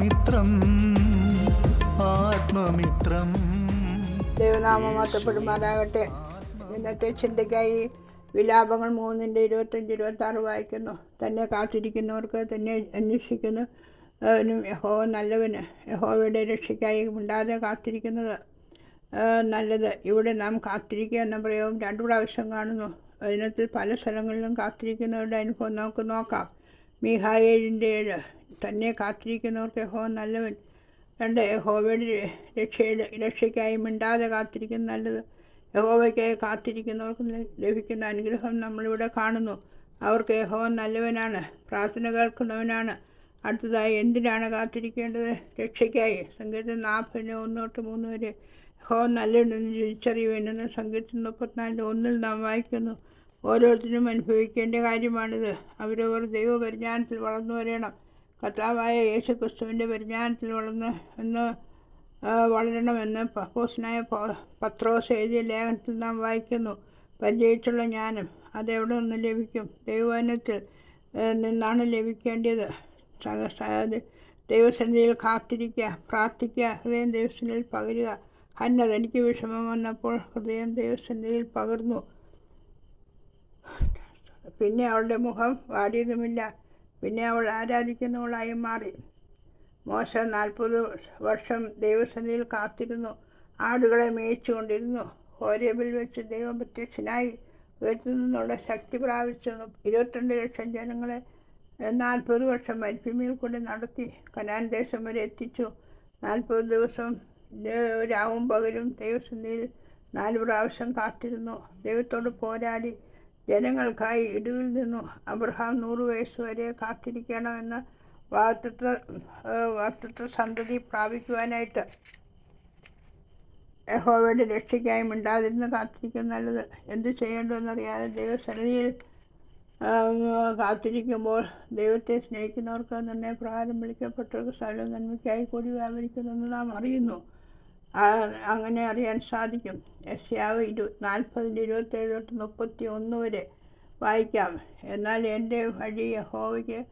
ആത്മമിത്രം ആത്മമിത്രം. ദൈവനാമം മാറ്റപ്പെടുമാറാകട്ടെ. ഇന്നത്തെ ചിന്തയ്ക്കായി വിലാപങ്ങൾ മൂന്നിന്റെ ഇരുപത്തഞ്ച് ഇരുപത്തി ആറ് വായിക്കുന്നു. തന്നെ കാത്തിരിക്കുന്നവർക്ക് തന്നെ അന്വേഷിക്കുന്നു. യഹോവ നല്ലവന്. യഹോവയുടെ രക്ഷയ്ക്കായി ഉണ്ടാതെ കാത്തിരിക്കുന്നത് നല്ലത്. ഇവിടെ നാം കാത്തിരിക്കുക എന്ന പ്രയോഗം രണ്ടു പ്രാവശ്യം കാണുന്നു. അതിനകത്ത് പല സ്ഥലങ്ങളിലും കാത്തിരിക്കുന്നവരുടെ അനുഭവം നമുക്ക് നോക്കാം. മീഹായേഴിന്റെ ഏഴ്. തന്നെ കാത്തിരിക്കുന്നവർക്ക് ഹോ നല്ലവൻ. രണ്ട് യഹോവയുടെ രക്ഷയുടെ രക്ഷയ്ക്കായി മിണ്ടാതെ കാത്തിരിക്കുന്ന നല്ലത്. യഹോവയ്ക്കായി കാത്തിരിക്കുന്നവർക്ക് ലഭിക്കുന്ന അനുഗ്രഹം നമ്മളിവിടെ കാണുന്നു. അവർക്ക് യഹോവ നല്ലവനാണ് പ്രാർത്ഥന കേൾക്കുന്നവനാണ്. അടുത്തതായി എന്തിനാണ് കാത്തിരിക്കേണ്ടത്? രക്ഷയ്ക്കായി. സംഗീതം നാൽപ്പതിന് ഒന്ന് തൊട്ട് മൂന്ന് വരെ. ഹോ നല്ലവനെന്ന് തിരിച്ചറിയുവാനെന്ന് സംഗീതം മുപ്പത്തിനാലിന്റെ ഒന്നിൽ നാം വായിക്കുന്നു. ഓരോരുത്തരും അനുഭവിക്കേണ്ട കാര്യമാണിത്. അവരവർ ദൈവപരിജ്ഞാനത്തിൽ വളർന്നു വരണം. കർത്താവായ യേശു ക്രിസ്തുവിന്റെ പരിജ്ഞാനത്തിൽ വളർന്ന് എന്ന് വളരണമെന്ന് പഹോസിനായ പത്രോസ് എഴുതിയ ലേഖനത്തിൽ നാം വായിക്കുന്നു. പരിചയിച്ചുള്ള ജ്ഞാനം അതെവിടെ നിന്ന് ലഭിക്കും? ദൈവവചനത്തിൽ നിന്നാണ് ലഭിക്കേണ്ടത്. ദൈവസന്നിധിയിൽ കാത്തിരിക്കുക പ്രാർത്ഥിക്കുക ഹൃദയം ദൈവസന്നിധിയിൽ പകരുക. ഹന്ന തനിക്ക് വിഷമം വന്നപ്പോൾ ഹൃദയം ദൈവസന്നിധിയിൽ പകർന്നു. പിന്നെ അവളുടെ മുഖം വാടിയതുമില്ല. പിന്നെ അവൾ ആരാധിക്കുന്നവളായി മാറി. മോശ നാൽപ്പത് വർഷം ദൈവസന്നിധിയിൽ കാത്തിരുന്നു. ആടുകളെ മേയിച്ചുകൊണ്ടിരുന്നു. ഹോരേബിൽ വെച്ച് ദൈവം പ്രത്യക്ഷനായി ഉയർത്തു നിന്നുള്ള ശക്തി പ്രാപിച്ചു ഇരുപത്തിരണ്ട് ലക്ഷം ജനങ്ങളെ നാൽപ്പത് വർഷം മരുഭൂമിയിൽ കൊണ്ട് നടത്തി കനാൻ ദേശം വരെ എത്തിച്ചു. നാൽപ്പത് ദിവസം രാവും പകലും ദൈവസന്നിധിയിൽ നാല് പ്രാവശ്യം കാത്തിരുന്നു. ദൈവത്തോട് പോരാടി ജനങ്ങൾക്കായി ഇടിവിൽ നിന്നു അബ്രഹാം നൂറ് വയസ്സ് വരെ കാത്തിരിക്കണമെന്ന വാക്തത്വ വാക്തത്വ സന്തതി പ്രാപിക്കുവാനായിട്ട് യഹോവയുടെ രക്ഷയ്ക്കായി മിണ്ടാതിരുന്ന് കാത്തിരിക്കും നല്ലത്. എന്ത് ചെയ്യേണ്ടതെന്നറിയാതെ ദൈവസന്നിധിയിൽ കാത്തിരിക്കുമ്പോൾ ദൈവത്തെ സ്നേഹിക്കുന്നവർക്ക് നിർണയപ്രകാരം വിളിക്കപ്പെട്ടവർക്ക് സ്ഥലം നന്മയ്ക്കായി കൂടി വ്യാപരിക്കുന്നെന്ന് നാം അറിയുന്നു. അങ്ങനെ അറിയാൻ സാധിക്കും. യശ്യാവ് ഇരു നാൽപ്പതിന്റെ ഇരുപത്തേഴ് തൊട്ട് മുപ്പത്തി ഒന്ന് വരെ വായിക്കാം. എന്നാൽ എന്റെ വഴി യഹോവയ്ക്ക്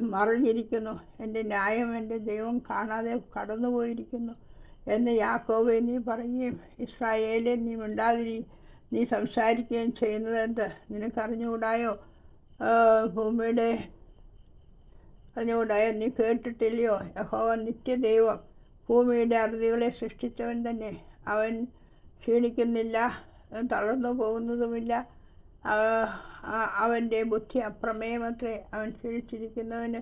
മറിഞ്ഞിരിക്കുന്നു. എന്റെ ന്യായം എന്റെ ദൈവം കാണാതെ കടന്നുപോയിരിക്കുന്നു എന്ന് യാക്കോബ് നീ പറയുകയും ഇസ്രായേലെ നീ മിണ്ടാതിരി നീ സംസാരിക്കുകയും ചെയ്യുന്നത് എന്ത്? നിനക്കറിഞ്ഞുകൂടായോ? ഭൂമിയുടെ അറിഞ്ഞുകൂടായോ? നീ കേട്ടിട്ടില്ലയോ? യഹോവ നിത്യദൈവം ഭൂമിയുടെ അറുതികളെ സൃഷ്ടിച്ചവൻ തന്നെ. അവൻ ക്ഷീണിക്കുന്നില്ല തളർന്നു പോകുന്നതുമില്ല. അവന്റെ ബുദ്ധി അപ്രമേയമത്രേ. അവൻ ക്ഷീണിച്ചിരിക്കുന്നവന്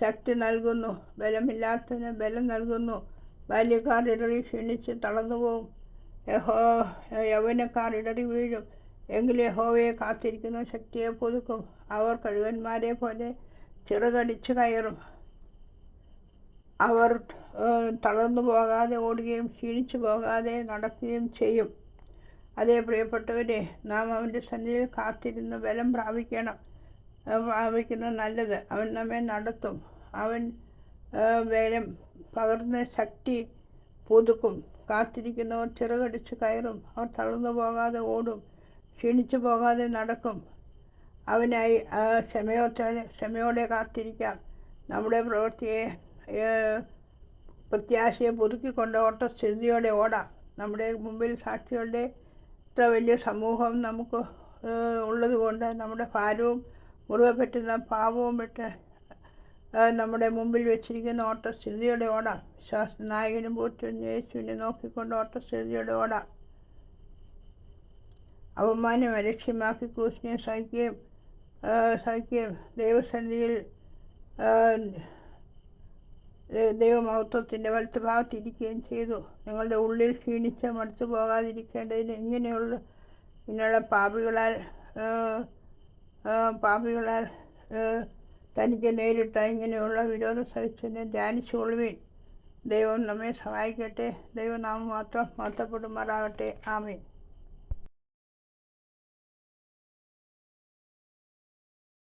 ശക്തി നൽകുന്നു ബലമില്ലാത്തവന് ബലം നൽകുന്നു. ബാല്യക്കാർ ഇടറി ക്ഷീണിച്ച് തളർന്നു പോകും യഹോ യൗവനക്കാർ ഇടറി വീഴും. എങ്കിലും യഹോവയെ കാത്തിരിക്കുന്ന ശക്തിയെ പുതുക്കും. അവർ കഴുകന്മാരെ പോലെ ചിറകടിച്ചു കയറും. അവർ തളർന്നു പോകാതെ ഓടുകയും ക്ഷീണിച്ചു പോകാതെ നടക്കുകയും ചെയ്യും. അതേ പ്രിയപ്പെട്ടവരെ നാം അവന്റെ സന്നിധിയിൽ കാത്തിരുന്ന് ബലം പ്രാപിക്കണം. പ്രാപിക്കുന്നത് നല്ലത്. അവൻ നമ്മെ നടത്തും. അവൻ ബലം പകർന്ന ശക്തി പുതുക്കും. കാത്തിരിക്കുന്നവർ ചിറകടിച്ച് കയറും. അവർ തളർന്നു പോകാതെ ഓടും. ക്ഷീണിച്ചു പോകാതെ നടക്കും. അവനായി ക്ഷമയോടെ ക്ഷമയോടെ കാത്തിരിക്കാം. നമ്മുടെ പ്രവൃത്തിയെ പ്രത്യാശയെ പുതുക്കിക്കൊണ്ട് ഓട്ടസ്ഥിതിയോടെ ഓടാം. നമ്മുടെ മുമ്പിൽ സാക്ഷികളുടെ ഇത്ര വലിയ സമൂഹം നമുക്ക് ഉള്ളതുകൊണ്ട് നമ്മുടെ ഭാരവും മുറുകെ പറ്റുന്ന പാവവും ഏഹ്, നമ്മുടെ മുമ്പിൽ വെച്ചിരിക്കുന്ന ഓട്ടസ്ഥിതിയോടെ ഓടാം. വിശ്വാസ നായകനും പോറ്റും യേശുവിനെ നോക്കിക്കൊണ്ട് ഓട്ടസ്ഥിതിയോടെ ഓടാം. അപമാനം അലക്ഷ്യമാക്കി ക്രൂശിനെ സഹിക്കുകയും സഹിക്കുകയും ദൈവസന്നിധിയിൽ ആ, ദൈ- ദൈവമഹത്വത്തിന്റെ വലത്ത് ഭാഗത്തിരിക്കുകയും ചെയ്തു. നിങ്ങളുടെ ഉള്ളിൽ ക്ഷീണിച്ച് മടുത്തു പോകാതിരിക്കേണ്ടതിന് ഇങ്ങനെയുള്ള ഇങ്ങനെയുള്ള പാപികളാൽ പാപികളാൽ തനിക്ക് നേരിട്ട ഇങ്ങനെയുള്ള വിരോധ സഹിച്ചതിനെ ധ്യാനിച്ചുകൊള്ളുവീൻ. ദൈവം നമ്മെ സഹായിക്കട്ടെ. ദൈവനാമം മാത്രം മഹത്വപ്പെടുമാറാകട്ടെ. ആമീൻ.